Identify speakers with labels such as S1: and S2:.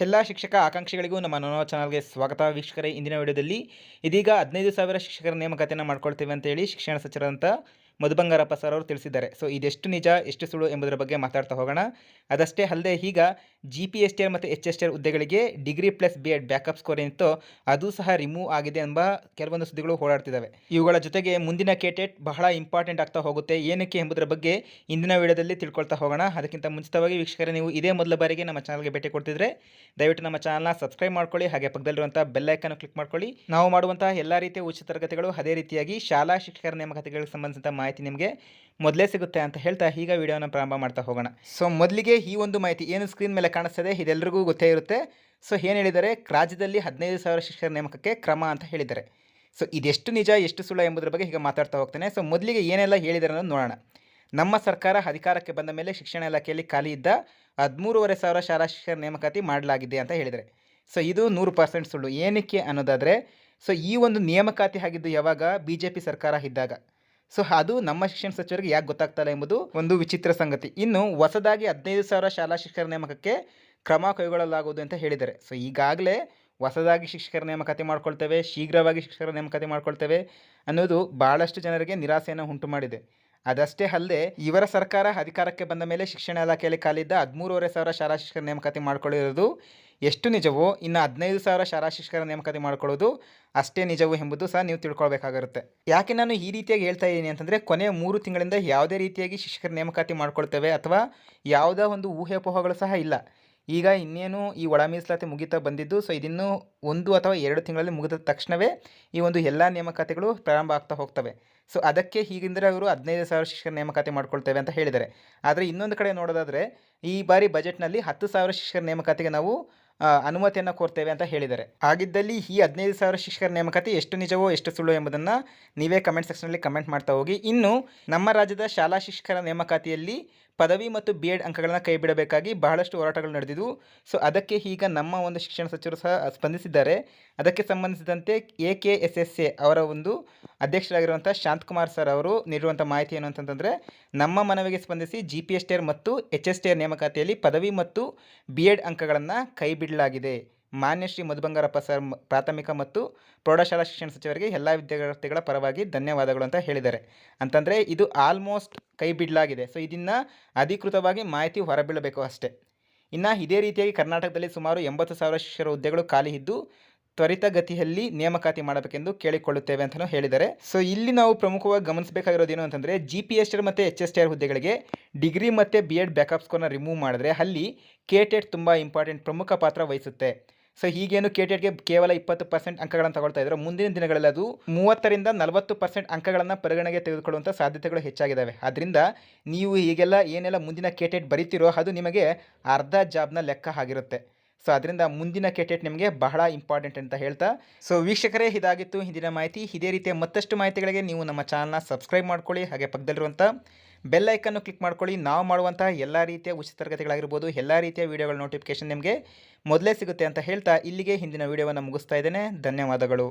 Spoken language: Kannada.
S1: ಎಲ್ಲ ಶಿಕ್ಷಕ ಆಕಾಂಕ್ಷಿಗಳಿಗೂ ನಮ್ಮ ನೋನೋ ಚಾನಲ್ಗೆ ಸ್ವಾಗತ. ವೀಕ್ಷಕರೇ, ಇಂದಿನ ವಿಡಿಯೋದಲ್ಲಿ ಇದೀಗ ಹದಿನೈದು ಸಾವಿರ ಶಿಕ್ಷಕರ ನೇಮಕಾತಿಯನ್ನು ಮಾಡ್ಕೊಳ್ತೇವೆ ಅಂತ ಹೇಳಿ ಶಿಕ್ಷಣ ಸಚಿವರಂತ ಮಧು ಬಂಗಾರಪ್ಪ ಸರ್ ಅವರು ತಿಳಿಸಿದ್ದಾರೆ. ಸೊ ಇದೆಷ್ಟು ನಿಜ, ಎಷ್ಟು ಸುಳ್ಳು ಎಂಬುದರ ಬಗ್ಗೆ ಮಾತಾಡ್ತಾ ಹೋಗೋಣ. ಅದಷ್ಟೇ ಅಲ್ಲದೆ ಈಗ G P S T R ಮತ್ತು ಎಚ್ ಎಸ್ ಟಿ ಆರ್ ಹುದ್ದೆಗಳಿಗೆ degree plus B Ed backup score ಏನಿತ್ತೋ ಅದು ಸಹ ರಿಮೂವ್ ಆಗಿದೆ ಎಂಬ ಕೆಲವೊಂದು ಸುದ್ದಿಗಳು ಓಡಾಡ್ತಿದ್ದಾವೆ ಇವುಗಳ ಜೊತೆಗೆ ಮುಂದಿನ ಕೇಟೆಟ್ ಬಹಳ ಇಂಪಾರ್ಟೆಂಟ್ ಆಗ್ತಾ ಹೋಗುತ್ತೆ. ಏನಕ್ಕೆ ಎಂಬುದರ ಬಗ್ಗೆ ಇಂದಿನ ವಿಡಿಯೋದಲ್ಲಿ ತಿಳ್ಕೊಳ್ತಾ ಹೋಗೋಣ. ಅದಕ್ಕಿಂತ ಮುಂಚಿತವಾಗಿ ವೀಕ್ಷಕರೇ, ನೀವು ಇದೇ ಮೊದಲ ಬಾರಿಗೆ ನಮ್ಮ ಚಾನಲ್ಗೆ ಭೇಟಿ ಕೊಡ್ತಿದ್ರೆ ದಯವಿಟ್ಟು ನಮ್ಮ ಚಾನಲ್ನ ಸಬ್ಸ್ಕ್ರೈಬ್ ಮಾಡ್ಕೊಳ್ಳಿ, ಹಾಗೆ ಪಕ್ಕದಲ್ಲಿರುವಂಥ ಬೆಲ್ ಐಕನ್ ಕ್ಲಿಕ್ ಮಾಡ್ಕೊಳ್ಳಿ. ನಾವು ಮಾಡುವಂತಹ ಎಲ್ಲ ರೀತಿಯ ಉಚಿತ ತರಗತಿಗಳು ಅದೇ ರೀತಿಯಾಗಿ ಶಾಲಾ ಶಿಕ್ಷಕರ ನೇಮಕಾತಿಗಳಿಗೆ ಸಂಬಂಧಿಸಿದ ಮಾಹಿತಿ ನಿಮಗೆ ಮೊದಲೇ ಸಿಗುತ್ತೆ ಅಂತ ಹೇಳ್ತಾ ಈಗ ವಿಡಿಯೋನ ಪ್ರಾರಂಭ ಮಾಡ್ತಾ ಹೋಗೋಣ. ಸೊ ಮೊದಲಿಗೆ ಈ ಒಂದು ಮಾಹಿತಿ ಏನು ಸ್ಕ್ರೀನ್ ಮೇಲೆ ಕಾಣಿಸ್ತದೆ ಇದೆಲ್ಲರಿಗೂ ಗೊತ್ತೇ ಇರುತ್ತೆ. ಸೊ ಏನು ಹೇಳಿದರೆ ರಾಜ್ಯದಲ್ಲಿ ಹದಿನೈದು ಸಾವಿರ ಶಿಕ್ಷಕರ ನೇಮಕಕ್ಕೆ ಕ್ರಮ ಅಂತ ಹೇಳಿದ್ದಾರೆ. ಸೊ ಇದೆಷ್ಟು ನಿಜ, ಎಷ್ಟು ಸುಳ್ಳು ಎಂಬುದರ ಬಗ್ಗೆ ಈಗ ಮಾತಾಡ್ತಾ ಹೋಗ್ತೇನೆ. ಸೊ ಮೊದಲಿಗೆ ಏನೆಲ್ಲ ಹೇಳಿದ್ದಾರೆ ಅನ್ನೋದು ನೋಡೋಣ. ನಮ್ಮ ಸರ್ಕಾರ ಅಧಿಕಾರಕ್ಕೆ ಬಂದ ಮೇಲೆ ಶಿಕ್ಷಣ ಇಲಾಖೆಯಲ್ಲಿ ಖಾಲಿ ಇದ್ದ ಹದಿಮೂರುವರೆ ಸಾವಿರ ಶಾಲಾ ಶಿಕ್ಷಕರ ನೇಮಕಾತಿ ಮಾಡಲಾಗಿದೆ ಅಂತ ಹೇಳಿದರೆ ಸೊ ಇದು ನೂರು ಪರ್ಸೆಂಟ್ ಸುಳ್ಳು. ಏನಕ್ಕೆ ಅನ್ನೋದಾದರೆ ಸೊ ಈ ಒಂದು ನೇಮಕಾತಿ ಆಗಿದ್ದು ಯಾವಾಗ? ಬಿ ಸರ್ಕಾರ ಇದ್ದಾಗ. ಸೊ ಅದು ನಮ್ಮ ಶಿಕ್ಷಣ ಸಚಿವರಿಗೆ ಯಾಕೆ ಗೊತ್ತಾಗ್ತಲ್ಲ ಎಂಬುದು ಒಂದು ವಿಚಿತ್ರ ಸಂಗತಿ. ಇನ್ನು ಹೊಸದಾಗಿ ಹದಿನೈದು ಸಾವಿರ ಶಾಲಾ ಶಿಕ್ಷಕರ ನೇಮಕಕ್ಕೆ ಕ್ರಮ ಕೈಗೊಳ್ಳಲಾಗುವುದು ಅಂತ ಹೇಳಿದ್ದಾರೆ. ಸೊ ಈಗಾಗಲೇ ಹೊಸದಾಗಿ ಶಿಕ್ಷಕರ ನೇಮಕಾತಿ ಮಾಡ್ಕೊಳ್ತೇವೆ, ಶೀಘ್ರವಾಗಿ ಶಿಕ್ಷಕರ ನೇಮಕಾತಿ ಮಾಡ್ಕೊಳ್ತೇವೆ ಅನ್ನೋದು ಭಾಳಷ್ಟು ಜನರಿಗೆ ನಿರಾಸೆಯನ್ನು ಉಂಟು ಮಾಡಿದೆ ಅದಷ್ಟೇ ಅಲ್ಲದೆ ಇವರ ಸರ್ಕಾರ ಅಧಿಕಾರಕ್ಕೆ ಬಂದ ಮೇಲೆ ಶಿಕ್ಷಣ ಇಲಾಖೆಯಲ್ಲಿ ಕಾಲಿದ್ದ ಹದಿಮೂರುವರೆ ಸಾವಿರ ಶಾಲಾ ಶಿಕ್ಷಕರ ನೇಮಕಾತಿ ಮಾಡ್ಕೊಳ್ಳಿರೋದು ಎಷ್ಟು ನಿಜವೋ, ಇನ್ನು ಹದಿನೈದು ಸಾವಿರ ಶಾಲಾ ಶಿಕ್ಷಕರ ನೇಮಕಾತಿ ಮಾಡ್ಕೊಳ್ಳೋದು ಅಷ್ಟೇ ನಿಜವು ಎಂಬುದು ಸಹ ನೀವು ತಿಳ್ಕೊಳ್ಬೇಕಾಗಿರುತ್ತೆ. ಯಾಕೆ ನಾನು ಈ ರೀತಿಯಾಗಿ ಹೇಳ್ತಾ ಇದ್ದೀನಿ ಅಂತಂದರೆ ಕೊನೆಯ ಮೂರು ತಿಂಗಳಿಂದ ಯಾವುದೇ ರೀತಿಯಾಗಿ ಶಿಕ್ಷಕರ ನೇಮಕಾತಿ ಮಾಡ್ಕೊಳ್ತೇವೆ ಅಥವಾ ಯಾವುದೇ ಒಂದು ಊಹೆಪೋಹಗಳು ಸಹ ಇಲ್ಲ. ಈಗ ಇನ್ನೇನು ಈ ಒಳ ಮೀಸಲಾತಿ ಮುಗಿತಾ ಬಂದಿದ್ದು ಸೊ ಇದಿನ್ನು ಒಂದು ಅಥವಾ ಎರಡು ತಿಂಗಳಲ್ಲಿ ಮುಗಿದ ತಕ್ಷಣವೇ ಈ ಒಂದು ಎಲ್ಲ ನೇಮಕಾತಿಗಳು ಪ್ರಾರಂಭ ಆಗ್ತಾ ಹೋಗ್ತವೆ. ಸೊ ಅದಕ್ಕೆ ಹೀಗಿಂದರೆ ಅವರು ಹದಿನೈದು ಸಾವಿರ ಶಿಕ್ಷಕರ ನೇಮಕಾತಿ ಮಾಡ್ಕೊಳ್ತೇವೆ ಅಂತ ಹೇಳಿದ್ದಾರೆ. ಆದರೆ ಇನ್ನೊಂದು ಕಡೆ ನೋಡೋದಾದರೆ, ಈ ಬಾರಿ ಬಜೆಟ್ನಲ್ಲಿ ಹತ್ತು ಸಾವಿರ ಶಿಕ್ಷಕರ ನೇಮಕಾತಿಗೆ ನಾವು ಅನುಮತಿಯನ್ನು ಕೋರ್ತೇವೆ ಅಂತ ಹೇಳಿದ್ದಾರೆ. ಹಾಗಿದ್ದಲ್ಲಿ ಈ ಹದಿನೈದು ಸಾವಿರ ಶಿಕ್ಷಕರ ನೇಮಕಾತಿ ಎಷ್ಟು ನಿಜವೋ ಎಷ್ಟು ಸುಳ್ಳು ಎಂಬುದನ್ನು ನೀವೇ ಕಮೆಂಟ್ ಸೆಕ್ಷನಲ್ಲಿ ಕಮೆಂಟ್ ಮಾಡ್ತಾ ಹೋಗಿ. ಇನ್ನು ನಮ್ಮ ರಾಜ್ಯದ ಶಾಲಾ ಶಿಕ್ಷಕರ ನೇಮಕಾತಿಯಲ್ಲಿ ಪದವಿ ಮತ್ತು ಬಿ ಎಡ್ ಅಂಕಗಳನ್ನು ಕೈಬಿಡಬೇಕಾಗಿ ಬಹಳಷ್ಟು ಹೋರಾಟಗಳು ನಡೆದಿದ್ವು. ಸೊ ಅದಕ್ಕೆ ಈಗ ನಮ್ಮ ಒಂದು ಶಿಕ್ಷಣ ಸಚಿವರು ಸಹ ಸ್ಪಂದಿಸಿದ್ದಾರೆ. ಅದಕ್ಕೆ ಸಂಬಂಧಿಸಿದಂತೆ A K S S A ಅವರ ಒಂದು ಅಧ್ಯಕ್ಷರಾಗಿರುವಂಥ ಶಾಂತಕುಮಾರ್ ಸರ್ ಅವರು ನೀಡಿರುವಂಥ ಮಾಹಿತಿ ಏನು ಅಂತಂತಂದರೆ, ನಮ್ಮ ಮನವಿಗೆ ಸ್ಪಂದಿಸಿ ಜಿ ಪಿ ಎಸ್ ಟಿ ಮತ್ತು ಎಚ್ ಎಸ್ ಟಿ ನೇಮಕಾತಿಯಲ್ಲಿ ಪದವಿ ಮತ್ತು ಬಿ ಎಡ್ ಅಂಕಗಳನ್ನು ಕೈ ಬಿಡಲಾಗಿದೆ ಮಾನ್ಯ ಶ್ರೀ ಮಧು ಬಂಗಾರಪ್ಪ ಸರ್ ಪ್ರಾಥಮಿಕ ಮತ್ತು ಪ್ರೌಢಶಾಲಾ ಶಿಕ್ಷಣ ಸಚಿವರಿಗೆ ಎಲ್ಲ ವಿದ್ಯಾರ್ಥಿಗಳ ಪರವಾಗಿ ಧನ್ಯವಾದಗಳು ಅಂತ ಹೇಳಿದ್ದಾರೆ. ಅಂತಂದರೆ, ಇದು ಆಲ್ಮೋಸ್ಟ್ ಕೈ ಬಿಡಲಾಗಿದೆ ಸೊ, ಇದನ್ನು ಅಧಿಕೃತವಾಗಿ ಮಾಹಿತಿ ಹೊರಬೀಳಬೇಕು ಅಷ್ಟೇ. ಇನ್ನು ಇದೇ ರೀತಿಯಾಗಿ ಕರ್ನಾಟಕದಲ್ಲಿ ಸುಮಾರು ಎಂಬತ್ತು ಸಾವಿರ ಶಿಕ್ಷಕರ ಹುದ್ದೆಗಳು ಖಾಲಿ ಇದ್ದು ತ್ವರಿತಗತಿಯಲ್ಲಿ ನೇಮಕಾತಿ ಮಾಡಬೇಕೆಂದು ಕೇಳಿಕೊಳ್ಳುತ್ತೇವೆ ಅಂತಲೂ ಹೇಳಿದ್ದಾರೆ. ಸೊ ಇಲ್ಲಿ ನಾವು ಪ್ರಮುಖವಾಗಿ ಗಮನಿಸಬೇಕಾಗಿರೋದೇನು ಅಂತಂದರೆ ಜಿ ಪಿ ಎಸ್ ಟಿ ಮತ್ತು ಎಚ್ ಎಸ್ ಟಿ ಹುದ್ದೆಗಳಿಗೆ ಡಿಗ್ರಿ ಮತ್ತು ಬಿ ಎಡ್ ಬ್ಯಾಕಪ್ ಸ್ಕೋರ್ನ ರಿಮೂವ್ ಮಾಡಿದ್ರೆ ಅಲ್ಲಿ ಕೆ ಟೆಟ್ ತುಂಬ ಇಂಪಾರ್ಟೆಂಟ್ ಪ್ರಮುಖ ಪಾತ್ರ ವಹಿಸುತ್ತೆ. ಸೊ ಹೀಗೇನು ಕೆ ಟೆಟ್ಗೆ ಕೇವಲ ಇಪ್ಪತ್ತು ಪರ್ಸೆಂಟ್ ಅಂಕಗಳನ್ನು ತಗೊಳ್ತಾ ಇದ್ದಾರೆ ಮುಂದಿನ ದಿನಗಳಲ್ಲಿ ಅದು ಮೂವತ್ತರಿಂದ ನಲವತ್ತು ಪರ್ಸೆಂಟ್ ಅಂಕಗಳನ್ನು ಪರಿಗಣನೆಗೆ ತೆಗೆದುಕೊಳ್ಳುವಂಥ ಸಾಧ್ಯತೆಗಳು ಹೆಚ್ಚಾಗಿದ್ದಾವೆ ಆದ್ದರಿಂದ ನೀವು ಹೀಗೆಲ್ಲ ಏನೆಲ್ಲ ಮುಂದಿನ ಕೆ ಟೆಟ್ ಬರಿತೀರೋ ಅದು ನಿಮಗೆ ಅರ್ಧ ಜಾಬ್ನ ಲೆಕ್ಕ ಆಗಿರುತ್ತೆ. ಸೊ ಅದರಿಂದ ಮುಂದಿನ ಕೆಟೆಟ್ ನಿಮಗೆ ಬಹಳ ಇಂಪಾರ್ಟೆಂಟ್ ಅಂತ ಹೇಳ್ತಾ. ಸೊ ವೀಕ್ಷಕರೇ, ಇದಾಗಿತ್ತು ಹಿಂದಿನ ಮಾಹಿತಿ. ಇದೇ ರೀತಿಯ ಮತ್ತಷ್ಟು ಮಾಹಿತಿಗಳಿಗೆ ನೀವು ನಮ್ಮ ಚಾನಲ್ನ ಸಬ್ಸ್ಕ್ರೈಬ್ ಮಾಡ್ಕೊಳ್ಳಿ, ಹಾಗೆ ಪಕ್ಕದಲ್ಲಿರುವಂಥ ಬೆಲ್ ಐಕನ್ನು ಕ್ಲಿಕ್ ಮಾಡ್ಕೊಳ್ಳಿ. ನಾವು ಮಾಡುವಂಥ ಎಲ್ಲ ರೀತಿಯ ಉಚಿತ ತರಗತಿಗಳಾಗಿರ್ಬೋದು, ಎಲ್ಲ ರೀತಿಯ ವೀಡಿಯೋಗಳ ನೋಟಿಫಿಕೇಶನ್ ನಿಮಗೆ ಮೊದಲೇ ಸಿಗುತ್ತೆ ಅಂತ ಹೇಳ್ತಾ. ಇಲ್ಲಿಗೆ ಹಿಂದಿನ ವೀಡಿಯೋವನ್ನು ಮುಗಿಸ್ತಾ ಇದ್ದೇನೆ. ಧನ್ಯವಾದಗಳು.